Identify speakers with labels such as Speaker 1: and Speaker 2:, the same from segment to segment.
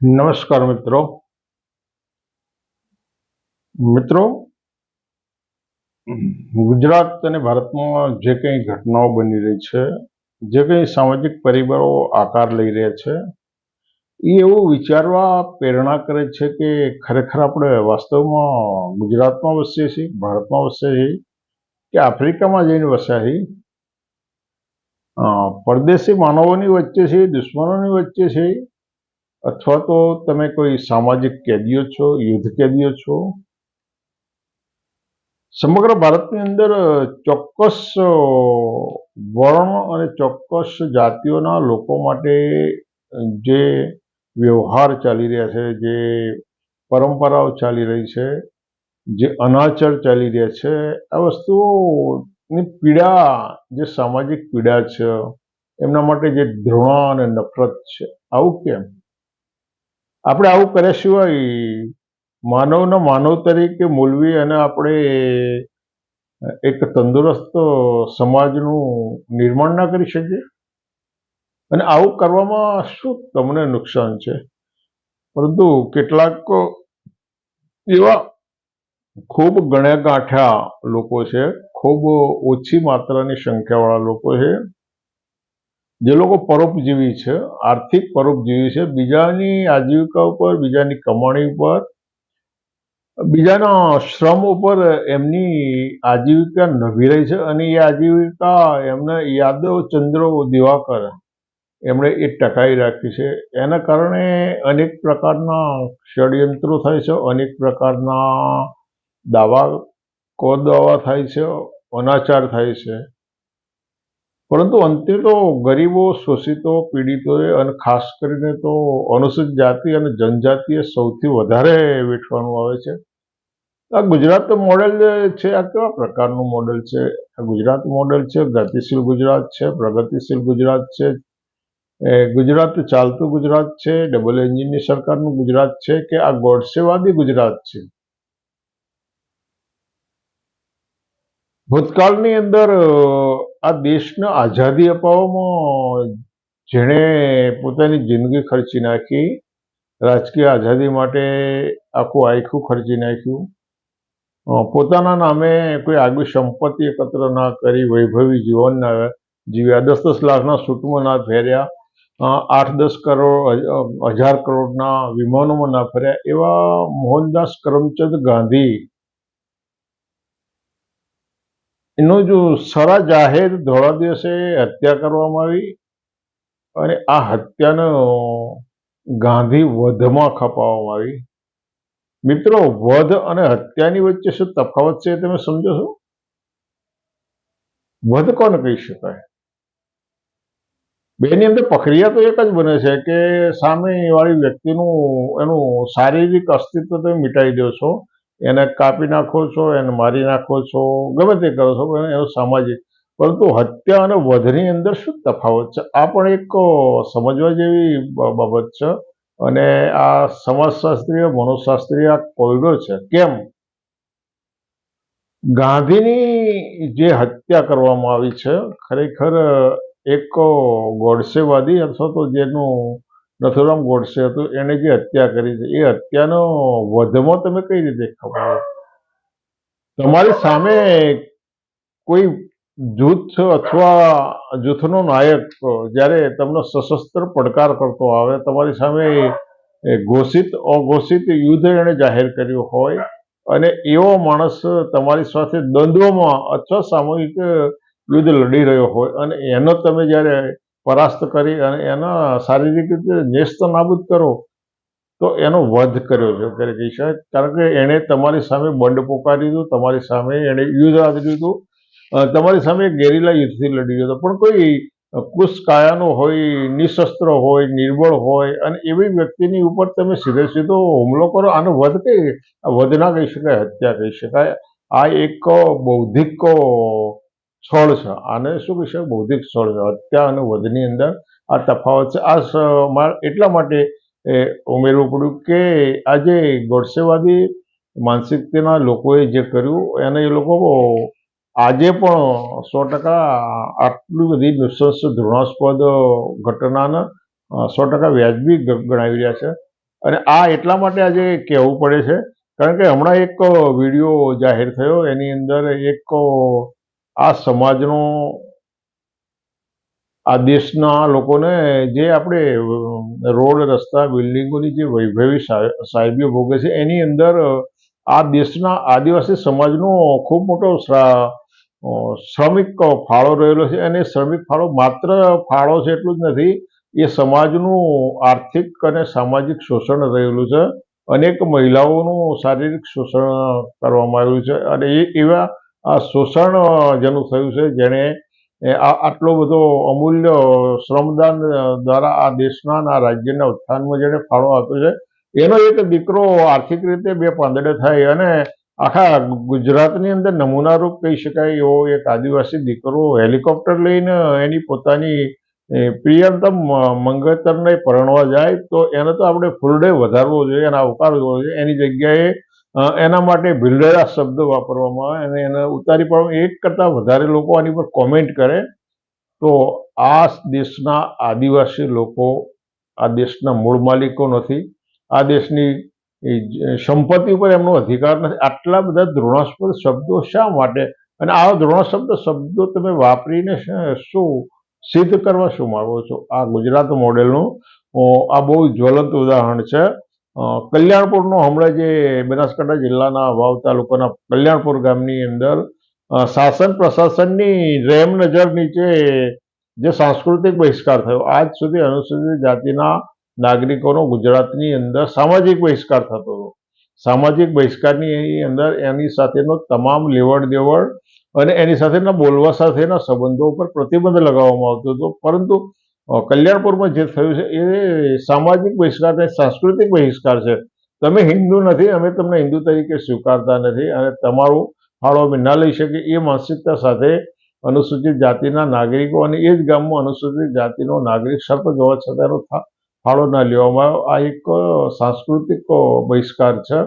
Speaker 1: નમસ્કાર મિત્રો. મિત્રો, ગુજરાત અને ભારતમાં જે કંઈ ઘટનાઓ બની રહી છે, જે કંઈ સામાજિક પરિબળો આકાર લઈ રહ્યા છે, એ એવું વિચારવા પ્રેરણા કરે છે કે ખરેખર આપણે વાસ્તવમાં ગુજરાતમાં વસીએ છીએ, ભારતમાં વસીએ છીએ કે આફ્રિકામાં જઈને વસ્યા છીએ? પરદેશી માનવોની વચ્ચે છે દુશ્મનોની વચ્ચે છે અથવા તો તમે કોઈ સામાજિક કેદીઓ છો, યુદ્ધ કેદીઓ છો? સમગ્ર ભારતની અંદર ચોક્કસ વર્ણ અને ચોક્કસ જાતિઓના લોકો માટે જે વ્યવહાર ચાલી રહ્યા છે, જે પરંપરાઓ ચાલી રહી છે, જે અનાચર ચાલી રહ્યા છે, આ વસ્તુઓની પીડા, જે સામાજિક પીડા છે, એમના માટે જે ધૃણા અને નફરત છે, આવું કેમ? આપણે આવું કર્યા સિવાય માનવના માનવ તરીકે મૂલવી અને આપણે એક તંદુરસ્ત સમાજનું નિર્માણ ના કરી શકીએ? અને આવું કરવામાં શું તમને નુકસાન છે? પરંતુ કેટલાક એવા ખૂબ ગણ્યા ગાંઠ્યા લોકો છે, ખૂબ ઓછી માત્રાની સંખ્યાવાળા લોકો છે જે લોકો પરોપજીવી છે, આર્થિક પરોપજીવી છે, બીજાની આજીવિકા ઉપર, બીજાની કમાણી ઉપર, બીજાના શ્રમ ઉપર એમની આજીવિકા નભી રહી છે અને એ આજીવિકા એમને યાદવ ચંદ્ર દિવાકર એમણે એ ટકાવી રાખી છે. એના કારણે અનેક પ્રકારના ષડયંત્રો થાય છે, અનેક પ્રકારના દાવા કોદાવા થાય છે, અનાચાર થાય છે. પરંતુ અંતે તો ગરીબો, શોષિતો, પીડિતોએ અને ખાસ કરીને તો અનુસૂચિત જાતિ અને જનજાતિએ સૌથી વધારે વેઠવાનું આવે છે. આ ગુજરાત મોડેલ છે, આ કેવા પ્રકારનું મોડેલ છે? આ ગુજરાત મોડેલ છે, ગતિશીલ ગુજરાત છે, પ્રગતિશીલ ગુજરાત છે, એ ગુજરાત ચાલતું ગુજરાત છે, ડબલ એન્જિનની સરકારનું ગુજરાત છે કે આ ગોડસેવાદી ગુજરાત છે? ભૂતકાળની અંદર આ દેશને આઝાદી અપાવવામાં જેણે પોતાની જિંદગી ખર્ચી નાખી, રાજકીય આઝાદી માટે આખું આખું ખર્ચી નાખ્યું. પોતાના નામે કોઈ આગવી સંપત્તિ એકત્ર ના કરી, વૈભવી જીવન જીવ્યા. દસ દસ લાખના સૂટમાં ના ફેર્યા. આઠ દસ કરોડ હજાર કરોડના વિમાનોમાં ના ફેર્યા. એવા મોહનદાસ કરમચંદ ગાંધી એનું જો સરા જાહેર ધોળા દિવસે હત્યા કરવામાં આવી અને આ હત્યાનો ગાંધી વધમાં ખપાવવામાં આવી. મિત્રો, વધ અને હત્યાની વચ્ચે શું તફાવત છે તમે સમજો છો? વધ કોને કહી શકાય? બેની અંદર પ્રક્રિયા તો એક જ બને છે કે સામે વાળી વ્યક્તિનું એનું શારીરિક અસ્તિત્વ તમે મિટાવી દો છો. એને કાપી નાખો છો, એને મારી નાખો છો, ગમે તે કરો છો, પણ એનો સામાજિક, પરંતુ હત્યા અને વધની અંદર શું તફાવત છે? આ પણ એક સમજવા જેવી બાબત છે. અને આ સમાજશાસ્ત્રીય, મનોશાસ્ત્રીય આ કોયડો છે. કેમ? ગાંધીની જે હત્યા કરવામાં આવી છે, ખરેખર એક ગોડસેવાદી અથવા તો જેનું નથુરામ ગોડસે હતું એણે જે હત્યા કરી છે, એ હત્યાનો વધમાં તમે કઈ રીતે ખબર? તમારી સામે કોઈ જૂથ અથવા જૂથનો નાયક જ્યારે તમને સશસ્ત્ર પડકાર કરતો આવે, તમારી સામે ઘોષિત, અઘોષિત યુદ્ધ એણે જાહેર કર્યું હોય અને એવો માણસ તમારી સાથે દ્વંદ્વમાં અથવા સામૂહિક યુદ્ધ લડી રહ્યો હોય અને એનો તમે જ્યારે પરાસ્ત કરી અને એના શારીરિક રીતે નેસ્ત નાબૂદ કરો, તો એનો વધ કર્યો છે. ત્યારે કહી શકાય કારણ કે એણે તમારી સામે બંડ પોકાર્યું દીધું, તમારી સામે એણે યુદ્ધ આદર્યું હતું તમારી સામે ગેરીલા યુદ્ધથી લડી ગયો પણ કોઈ કુશ કાયાનો હોય, નિશસ્ત્ર હોય, નિર્બળ હોય અને એવી વ્યક્તિની ઉપર તમે સીધે સીધો હુમલો કરો, આનો વધ આ વધ ના કહી શકાય, હત્યા કહી શકાય. આ એક બૌદ્ધિક છળ છે. આને શું કહી શકાય બૌદ્ધિક છળ છે. હત્યા અને વધની અંદર આ તફાવત છે. આ એટલા માટે ઉમેરવું પડ્યું કે આજે ગોડસેવાદી માનસિકતાના લોકોએ જે કર્યું, એને એ લોકો આજે પણ સો ટકા આટલી બધી નૃશંસ ધૃણાસ્પદ ઘટનાને સો ટકા વ્યાજબી ગણાવી રહ્યા છે. અને આ એટલા માટે આજે કહેવું પડે છે. કારણ કે હમણાં એક વીડિયો જાહેર થયો. એની અંદર એક આ સમાજનો, આ દેશના લોકોને જે આપણે રોડ, રસ્તા, બિલ્ડિંગોની જે વૈભવી સાહેબીઓ ભોગે છે, એની અંદર આ દેશના આદિવાસી સમાજનો ખૂબ મોટો શ્રા- શ્રમિક ફાળો રહેલો છે. અને શ્રમિક ફાળો માત્ર ફાળો છે એટલું જ નથી, એ સમાજનું આર્થિક અને સામાજિક શોષણ રહેલું છે. અનેક મહિલાઓનું શારીરિક શોષણ કરવામાં આવ્યું છે. અને એ, એવા આ શોષણ જેનું થયું છે જેણે આટલો બધો અમૂલ્ય શ્રમદાન દ્વારા આ દેશના આ રાજ્યના ઉત્થાનમાં જેણે ફાળો આપ્યો છે એનો એક દીકરો આર્થિક રીતે બે પાંદડે થાય અને આખા ગુજરાતની અંદર નમૂનારૂપ કહી શકાય એવો એક આદિવાસી દીકરો હેલિકોપ્ટર લઈને એની પોતાની પ્રિયતમ અ, મંગળતરને પરણવા જાય તો એને તો આપણે ફૂલ ડે વધારવો જોઈએ એને આવકારવો જોઈએ. એની જગ્યાએ એના માટે ભીલડેરા શબ્દ વાપરવામાં આવે અને એને ઉતારી પાડવામાં એક કરતાં વધારે લોકો આની પર કોમેન્ટ કરે તો આ દેશના આદિવાસી લોકો, આ દેશના મૂળ માલિકો નથી. આ દેશની સંપત્તિ ઉપર એમનો અધિકાર નથી. આટલા બધા દ્રોણાસ્પદ શબ્દો શા માટે? અને આવા દ્રોણાસ્પદ શબ્દો તમે વાપરીને શું સિદ્ધ કરવા શું માગો છો? આ ગુજરાત મોડેલનું આ બહુ જ્વલંત ઉદાહરણ છે. કલ્યાણપુરનો હમણાં જે બનાસકાંઠા જિલ્લાના વાવ તાલુકાના કલ્યાણપુર ગામની અંદર શાસન પ્રશાસનની રેમ નજર નીચે જે સાંસ્કૃતિક બહિષ્કાર થયો, આજ સુધી અનુસૂચિત જાતિના નાગરિકોનો ગુજરાતની અંદર સામાજિક બહિષ્કાર થતો હતો. સામાજિક બહિષ્કારની અંદર એની સાથેનો તમામ લેવડ દેવડ અને એની સાથેના બોલવા સાથેના સંબંધો ઉપર પ્રતિબંધ લગાવવામાં આવતો હતો, પરંતુ કલ્યાણપુરમાં જે થયું છે, એ સામાજિક બહિષ્કાર અને સાંસ્કૃતિક બહિષ્કાર છે. તમે હિન્દુ નથી, અમે તમને હિન્દુ તરીકે સ્વીકારતા નથી અને તમારું ફાળો અમે ન લઈ શકીએ. એ માનસિકતા સાથે અનુસૂચિત જાતિના નાગરિકો અને એ જ ગામમાં અનુસૂચિત જાતિનો નાગરિક સરપંચ હોવા છતાં એનો ફાળો ના લેવામાં આવ્યો. આ એક સાંસ્કૃતિક બહિષ્કાર છે.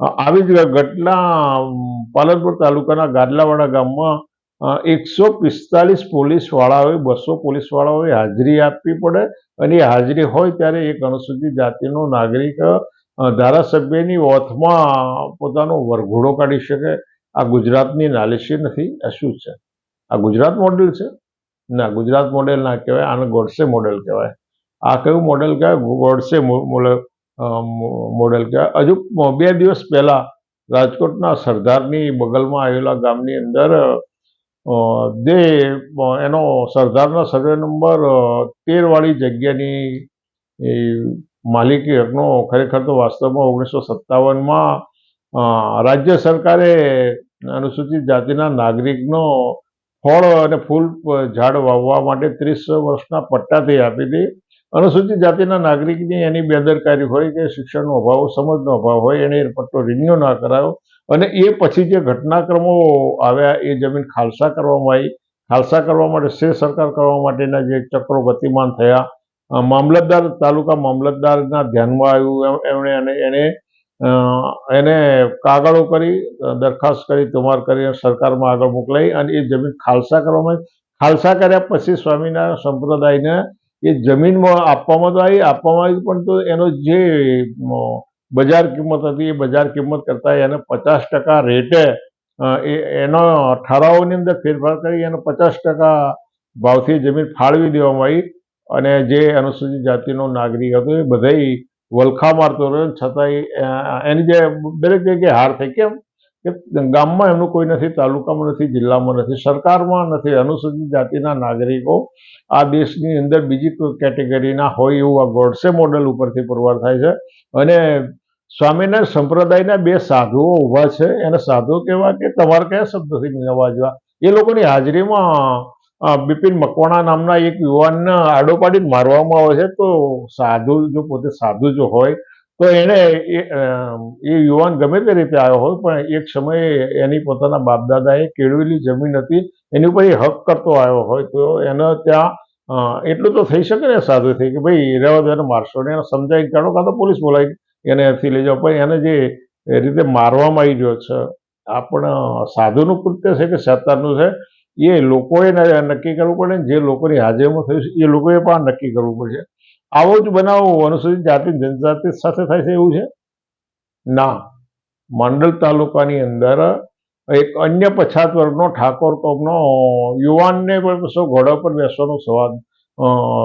Speaker 1: આવી જ ઘટના પાલનપુર તાલુકાના ગાદલાવાડા ગામમાં એકસો પિસ્તાલીસ પોલીસવાળાઓએ બસો પોલીસવાળાઓએ હાજરી આપવી પડે. અને હાજરી હોય ત્યારે એક અનુસૂચિત જાતિનો નાગરિક ધારાસભ્યની ઓથમાં પોતાનો વરઘોડો કાઢી શકે. આ ગુજરાતની નાલિશી નથી. આ શું છે? આ ગુજરાત મોડેલ છે? ના, ગુજરાત મોડેલ ના કહેવાય. આને ગોડસે મોડેલ કહેવાય. આ કયું મોડેલ કહેવાય? ગોડસે મોડેલ કહેવાય. હજુ બે દિવસ પહેલાં રાજકોટના સરદારની બગલમાં આવેલા ગામની અંદર અ, એનો સરદારના સર્વે નંબર તેરવાળી જગ્યાની માલિકી હકનો ખરેખર તો વાસ્તવમાં ઓગણીસો સત્તાવનમાં રાજ્ય સરકારે અનુસૂચિત જાતિના નાગરિકનો ફળ અને ફૂલ ઝાડ વાવવા માટે ત્રીસ વર્ષના પટ્ટાથી આપી હતી. અનુસૂચિત જાતિના નાગરિકની એની બેદરકારી હોય કે શિક્ષણનો અભાવ સમજનો અભાવ હોય એને પટ્ટો રિન્યુ ના કરાયો. અને એ પછી જે ઘટનાક્રમો આવ્યા, એ જમીન ખાલસા કરવામાં આવી. ખાલસા કરવા માટે સે સરકાર કરવા માટેના જે ચક્રો ગતિમાન થયા. મામલતદાર તાલુકા મામલતદારના ધ્યાનમાં આવ્યું. એમ- એમણે અને એને એને કાગળો કરી દરખાસ્ત કરી, તુમાર કરી સરકારમાં આગળ મોકલાઈ અને એ જમીન ખાલસા કરવામાં આવી. ખાલસા કર્યા પછી સ્વામિનારાયણ સંપ્રદાયને એ જમીનમાં આપવામાં તો આવી, આપવામાં આવી પણ તો એનો જે બજાર કિંમત હતી, એ બજાર કિંમત કરતાં એને પચાસ ટકા રેટે એનો ઠરાવની અંદર ફેરફાર કરી, એને પચાસ ટકા ભાવથી જમીન ફાળવી દેવામાં આવી અને જે અનુસૂચિત જાતિનો નાગરિક હતો, એ બધાય વલખા મારતો રહ્યો છતાંય એની જે દરેક જગ્યાએ હાર થઈ કેમ કે ગામમાં એમનું કોઈ નથી, તાલુકામાં નથી, જિલ્લામાં નથી, સરકારમાં નથી, અનુસૂચિત જાતિના નાગરિકો આ દેશની અંદર બીજી કોઈ કેટેગરીના હોય એવું આ ગોડસે મોડેલ ઉપરથી પુરવાર થાય છે. અને સ્વામિનારાયણ સંપ્રદાયના બે સાધુઓ ઊભા છે. એને સાધુ કહેવા કે તમારે કયા શબ્દથી નવાજવા? એ લોકોની હાજરીમાં બિપિન મકવાણા નામના એક યુવાનને આડો પાડીને મારવામાં આવે છે. તો સાધુ જો પોતે સાધુ જો હોય તો એને એ યુવાન ગમે તે રીતે આવ્યો હોય, પણ એક સમયે એની પોતાના બાપદાદાએ કેળવેલી જમીન હતી, એની ઉપર એ હક કરતો આવ્યો હોય, તો એને ત્યાં એટલું તો થઈ શકે ને સાધુથી કે ભાઈ, રહેવા દો, એને મારશો ને એને સમજાવી કાઢો, કાં તો પોલીસ બોલાવી એને અહીંથી લઈ જાઓ. પણ એને જે રીતે મારવામાં આવી રહ્યો છે, આ પણ સાધુનું કૃત્ય છે કે શેતાનનું છે? એ લોકોએ નક્કી કરવું પડે જે લોકોની હાજરીમાં થયું છે, એ લોકોએ પણ નક્કી કરવું પડશે. આવો જ બનાવ, અનુસૂચિત જાતિ જનજાતિ સાથે થાય છે એવું છે? ના. માંડલ તાલુકાની અંદર એક અન્ય પછાત વર્ગનો ઠાકોર કોમનો યુવાનને પણ કશો ઘોડા પર બેસવાનો સ્વાદ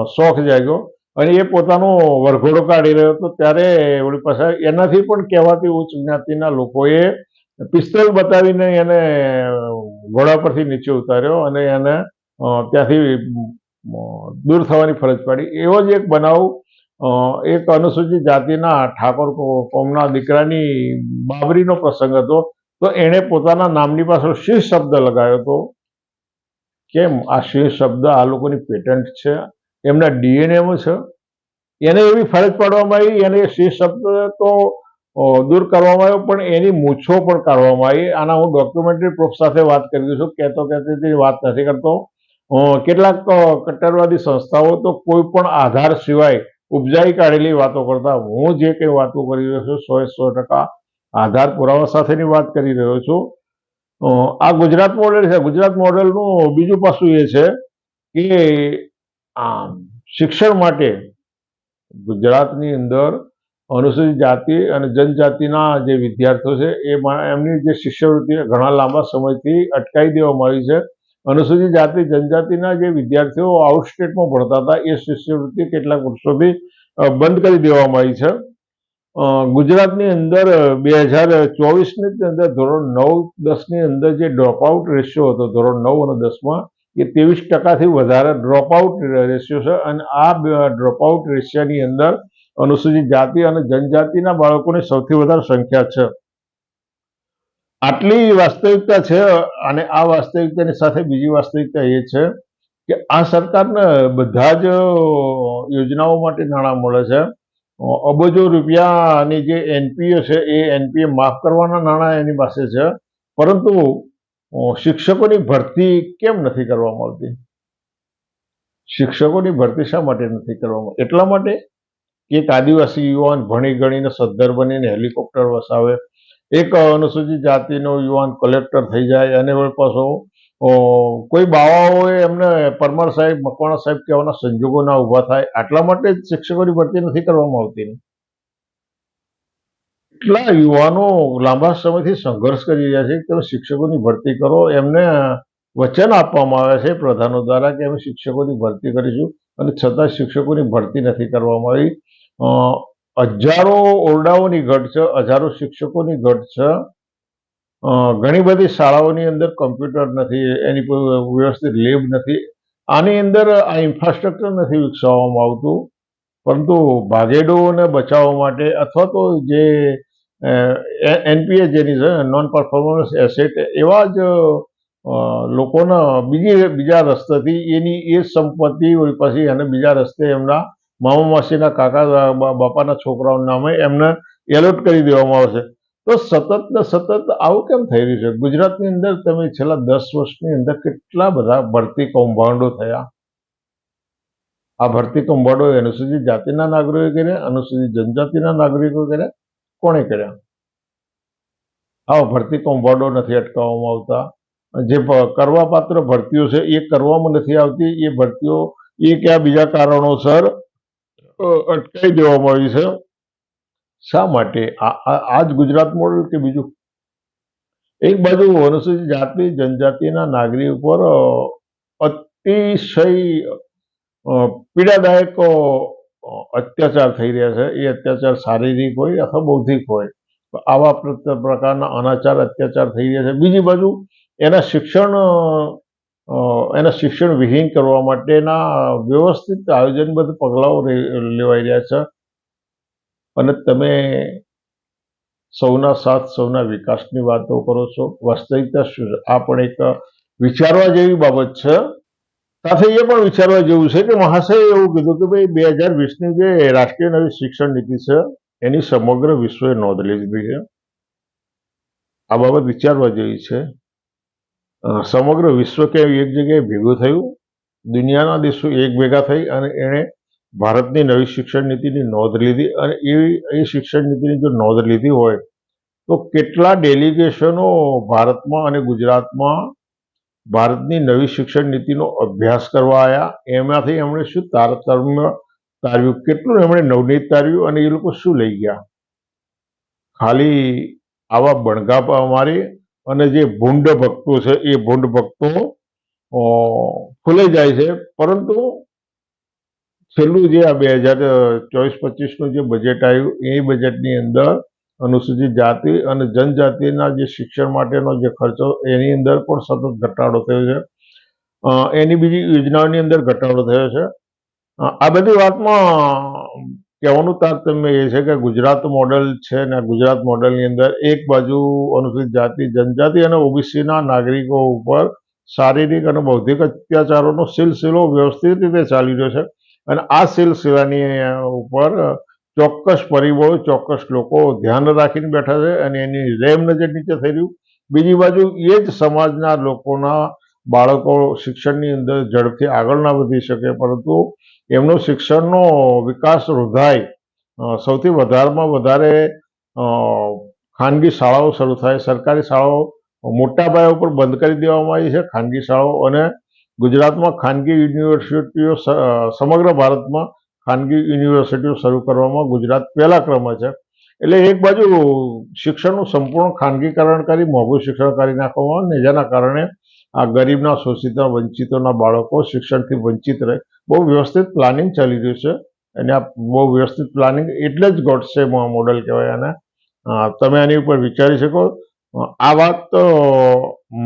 Speaker 1: શોખ જાગ્યો અને એ પોતાનો વરઘોડો કાઢી રહ્યો હતો. ત્યારે વળી પાસે એનાથી પણ કહેવાતી ઉચ્ચ જ્ઞાતિના લોકોએ પિસ્તોલ બતાવીને એને ઘોડા પરથી નીચે ઉતાર્યો અને એને ત્યાંથી દૂર થવાની ફરજ પડી. એવો જ એક બનાવ એક અનુસૂચિત જાતિના ઠાકોર કોમના દીકરાની બાબરીનો પ્રસંગ હતો. તો એણે પોતાના નામની પાછળ શિવ શબ્દ લગાવ્યો હતો. કેમ? આ શિવ શબ્દ આ લોકોની પેટન્ટ છે. એમના ડીએનએમાં છે. એને એવી ફરજ પાડવામાં આવી, એને શિવ શબ્દ તો દૂર કરવામાં આવ્યો, પણ એની મૂછો પણ કાઢવામાં આવી. આના હું ડોક્યુમેન્ટરી પ્રૂફ સાથે વાત કરી દઉં છું. કહેતો કહેતી વાત નથી કરતો. કેટલાક કટ્ટરવાદી સંસ્થાઓ તો કોઈ પણ આધાર સિવાય ઉપજાઈ કાઢેલી વાતો કરતા હું જે કંઈ વાતો કરી રહ્યો છું, સો સો ટકા આધાર પુરાવા સાથેની વાત કરી રહ્યો છું. આ ગુજરાત મોડેલ છે. ગુજરાત મોડેલનું બીજું પાસું એ છે કે શિક્ષણ માટે ગુજરાતની અંદર અનુસૂચિત જાતિ અને જનજાતિના જે વિદ્યાર્થીઓ છે, એ એમની જે શિષ્યવૃત્તિ ઘણા લાંબા સમયથી અટકાવી દેવામાં આવી છે. અનુસૂચિત જાતિ, જનજાતિના જે વિદ્યાર્થીઓ આઉટ સ્ટેટમાં ભણતા હતા, એ શિષ્યવૃત્તિ કેટલાક વર્ષોથી બંધ કરી દેવામાં આવી છે. ગુજરાતની અંદર બે હજાર ચોવીસની અંદર ધોરણ નવ, દસની અંદર જે ડ્રોપઆઉટ રેશિયો હતો, ધોરણ નવ અને દસમાં, એ ત્રેવીસ ટકાથી વધારે ડ્રોપઆઉટ રેશિયો છે અને આ ડ્રોપઆઉટ રેશિયાની અંદર અનુસૂચિત જાતિ અને જનજાતિના બાળકોની સૌથી વધારે સંખ્યા છે. આટલી વાસ્તવિકતા છે અને આ વાસ્તવિકતાની સાથે બીજી વાસ્તવિકતા એ છે કે આ સરકારને બધા જ યોજનાઓ માટે નાણાં મળે છે. અબજો રૂપિયાની જે એનપીએ છે એ એનપીએ માફ કરવાના નાણાં એની પાસે છે. પરંતુ શિક્ષકોની ભરતી કેમ નથી કરવામાં આવતી? શિક્ષકોની ભરતી શા માટે નથી કરવામાં એટલા માટે કે એક આદિવાસી યુવાન ભણી ગણીને સદ્ધર બનીને હેલિકોપ્ટર વસાવે એક અનુસૂચિત જાતિનો યુવાન કલેક્ટર થઈ જાય અને પાછો કોઈ બાવાઓએ એમને પરમાર સાહેબ, મકવાણા સાહેબ કહેવાના સંજોગો ના ઊભા થાય, આટલા માટે જ શિક્ષકોની ભરતી નથી કરવામાં આવતી એટલા યુવાનો લાંબા સમયથી સંઘર્ષ કરી રહ્યા છે કે શિક્ષકોની ભરતી કરો, એમને વચન આપવામાં આવે છે પ્રધાનો દ્વારા કે અમે શિક્ષકોની ભરતી કરીશું અને છતાં શિક્ષકોની ભરતી નથી કરવામાં આવી. હજારો ઓરડાઓની ઘટ છે, હજારો શિક્ષકોની ઘટ છે. ઘણી બધી શાળાઓની અંદર કમ્પ્યુટર નથી, એની વ્યવસ્થિત લેબ નથી. આની અંદર આ ઇન્ફ્રાસ્ટ્રક્ચર નથી વિકસાવવામાં આવતું. પરંતુ ભાગેડોને બચાવવા માટે અથવા તો જે એનપીએ જેની છે નોન પરફોર્મન્સ એસેટ એવા જ લોકોના બીજી, બીજા રસ્તેથી એની એ સંપત્તિ, પછી એને બીજા રસ્તે એમના મામા માસીના કાકા બાપાના છોકરાઓના નામે એમને એલર્ટ કરી દેવામાં આવશે તો સતત ને સતત આવું કેમ થઈ રહ્યું છે? ગુજરાતની અંદર તમે છેલ્લા દસ વર્ષની અંદર કેટલા બધા ભરતી કૌભાંડો થયા? આ ભરતી કૌભાંડો અનુસૂચિત જાતિના નાગરિકો કર્યા, અનુસૂચિત જનજાતિના નાગરિકો કર્યા? કોણે કર્યા? આવા ભરતી કૌભાંડો નથી અટકાવવામાં આવતા. જે પ- કરવાપાત્ર ભરતીઓ છે, એ કરવામાં નથી આવતી. એ ભરતીઓ એ કયા બીજા કારણોસર અટકાવી દેવામાં આવી છે. શા માટે? આ જ ગુજરાત મોડલ કે બીજું? એક બાજુ અનુસૂચિત જાતિ જનજાતિના નાગરિક ઉપર અતિશય પીડાદાયક અત્યાચાર થઈ રહ્યા છે. એ અત્યાચાર શારીરિક હોય અથવા બૌદ્ધિક હોય. આવા પ્ર- પ્રકારના અનાચાર, અત્યાચાર થઈ રહ્યા છે. બીજી બાજુ એના શિક્ષણ એના શિક્ષણ વિહીન કરવા માટેના વ્યવસ્થિત આયોજનબદ્ધ પગલાઓ લેવાઈ રહ્યા છે. અને તમે સૌના સાથ, સૌના વિકાસની વાતો કરો છો. વાસ્તવિકતા શું આ પણ એક વિચારવા જેવી બાબત છે. સાથે એ પણ વિચારવા જેવું છે કે મહાશયે એવું કીધું કે ભાઈ બે હજાર વીસની જે રાષ્ટ્રીય નવી શિક્ષણ નીતિ છે, એની સમગ્ર વિશ્વએ નોંધ લીધી છે. આ બાબત વિચારવા જેવી છે. સમગ્ર વિશ્વ કે એક જગ્યાએ ભેગું થયું. દુનિયાના દેશો એક ભેગા થઈ અને એણે ભારતની નવી શિક્ષણ નીતિની નોંધ લીધી અને એ એ શિક્ષણ નીતિની જો નોંધ લીધી હોય, તો કેટલા ડેલિગેશનો ભારતમાં અને ગુજરાતમાં ભારતની નવી શિક્ષણ નીતિનો અભ્યાસ કરવા આવ્યા એમાંથી એમણે શું તારતમ્ય તાર્યું? કેટલું એમણે નવનીત તાર્યું અને એ લોકો શું લઈ ગયા? ખાલી આવા બણગા મારી અને જે ભૂંડ ભક્તો છે, એ ભૂંડ ભક્તો ખુલે જાય છે. પરંતુ છેલ્લું જે આ બે હજાર ચોવીસ પચીસનું જે બજેટ આવ્યું, એ બજેટની અંદર અનુસૂચિત જાતિ અને જનજાતિના જે શિક્ષણ માટેનો જે ખર્ચો, એની અંદર પણ સતત ઘટાડો થયો છે. એની બીજી યોજનાઓની અંદર ઘટાડો થયો છે. આ બધી વાતમાં કહેવાનું તારતમ્ય એ છે કે ગુજરાત મોડલ છે ને ગુજરાત મોડલની અંદર એક બાજુ અનુસૂચિત જાતિ, જનજાતિ અને ઓબીસીના નાગરિકો ઉપર શારીરિક અને બૌદ્ધિક અત્યાચારોનો સિલસિલો વ્યવસ્થિત રીતે ચાલી રહ્યો છે. અને આ સિલસિલાની ઉપર ચોક્કસ પરિબળો, ચોક્કસ લોકો ધ્યાન રાખીને બેઠા છે અને એની રેમ નજર નીચે થઈ રહ્યું. બીજી બાજુ એ જ સમાજના લોકોના બાળકો શિક્ષણની અંદર ઝડપથી આગળ ના વધી શકે, પરંતુ એમનો શિક્ષણનો વિકાસ રોધાય. સૌથી વધારેમાં વધારે ખાનગી શાળાઓ શરૂ થાય. સરકારી શાળાઓ મોટા પાયા ઉપર બંધ કરી દેવામાં આવી છે. ખાનગી શાળાઓ અને ગુજરાતમાં ખાનગી યુનિવર્સિટીઓ સમગ્ર ભારતમાં ખાનગી યુનિવર્સિટીઓ શરૂ કરવામાં ગુજરાત પહેલા ક્રમે છે. એટલે એક બાજુ શિક્ષણનું સંપૂર્ણ ખાનગીકરણ કરી, મોંઘું શિક્ષણ કરી નાખવામાં ને, જેના કારણે આ ગરીબના શોષિતના વંચિતોના બાળકો શિક્ષણથી વંચિત રહે. બહુ વ્યવસ્થિત પ્લાનિંગ ચાલી રહ્યું છે. અને આ બહુ વ્યવસ્થિત પ્લાનિંગ એટલે જ ગોડસે મોડલ કહેવાય અને તમે આની ઉપર વિચારી શકો. આ વાત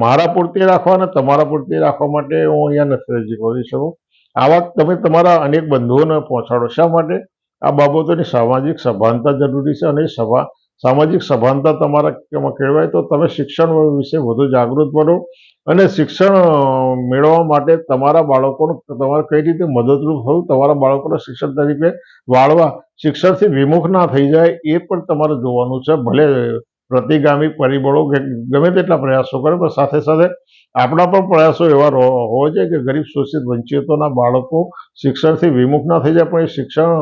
Speaker 1: મારા પૂરતી રાખવા અને તમારા પૂરતી રાખવા માટે હું અહીંયા નથી રજી કરી શકું. આ વાત તમે તમારા અનેક બંધુઓને પહોંચાડો. શા માટે? આ બાબતોની સામાજિક સભાનતા જરૂરી છે અને સભા સામાજિક સભાનતા તમારા કહેવાય તો તમે શિક્ષણ વિશે વધુ જાગૃત બનો અને શિક્ષણ મેળવવા માટે તમારા બાળકોનું તમારે કઈ રીતે મદદરૂપ થવું? તમારા બાળકોને શિક્ષણ તરીકે વાળવા શિક્ષણથી વિમુખ ના થઈ જાય એ પણ તમારે જોવાનું છે. ભલે પ્રતિગામી પરિબળો ગમે તેટલા પ્રયાસો કરે, પણ સાથે સાથે આપણા પણ પ્રયાસો એવા હોવા જોઈએ કે ગરીબ શોષિત વંચિતોના બાળકો શિક્ષણથી વિમુખ ના થઈ જાય, પણ એ શિક્ષણ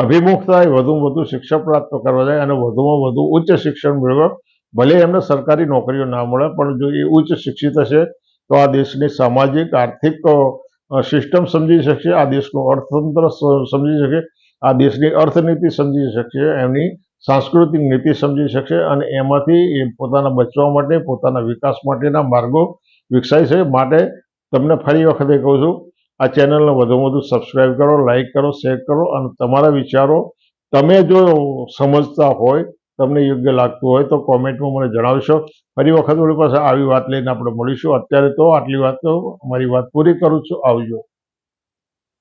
Speaker 1: અભિમુખ થાય વધુમાં વધુ શિક્ષણ પ્રાપ્ત કરવા જાય અને વધુમાં વધુ ઉચ્ચ શિક્ષણ મેળવે. ભલે એમને સરકારી નોકરીઓ ના મળે, પણ જો એ ઉચ્ચ શિક્ષિત હશે, તો આ દેશની સામાજિક, આર્થિક સિસ્ટમ સમજી શકશે, આ દેશનું અર્થતંત્ર સમજી શકે, આ દેશની અર્થનીતિ સમજી શકશે, એમની સાંસ્કૃતિક નીતિ સમજી શકશે અને એમાંથી એ પોતાના બચવા માટે, પોતાના વિકાસ માટેના માર્ગો વિકસાય છે માટે તમને ફરી વખતે કહું છું આ ચેનલને વધુમાં વધુ સબસ્ક્રાઈબ કરો લાઇક કરો શેર કરો અને તમારા વિચારો તમે જો સમજતા હોય, તમને યોગ્ય લાગતું હોય તો કોમેન્ટમાં મને જણાવશો. ફરી વખત મારી પાસે આવી વાત લઈને આપણે મળીશું. અત્યારે તો આટલી વાત તો મારી વાત પૂરી કરું છું. આવજો.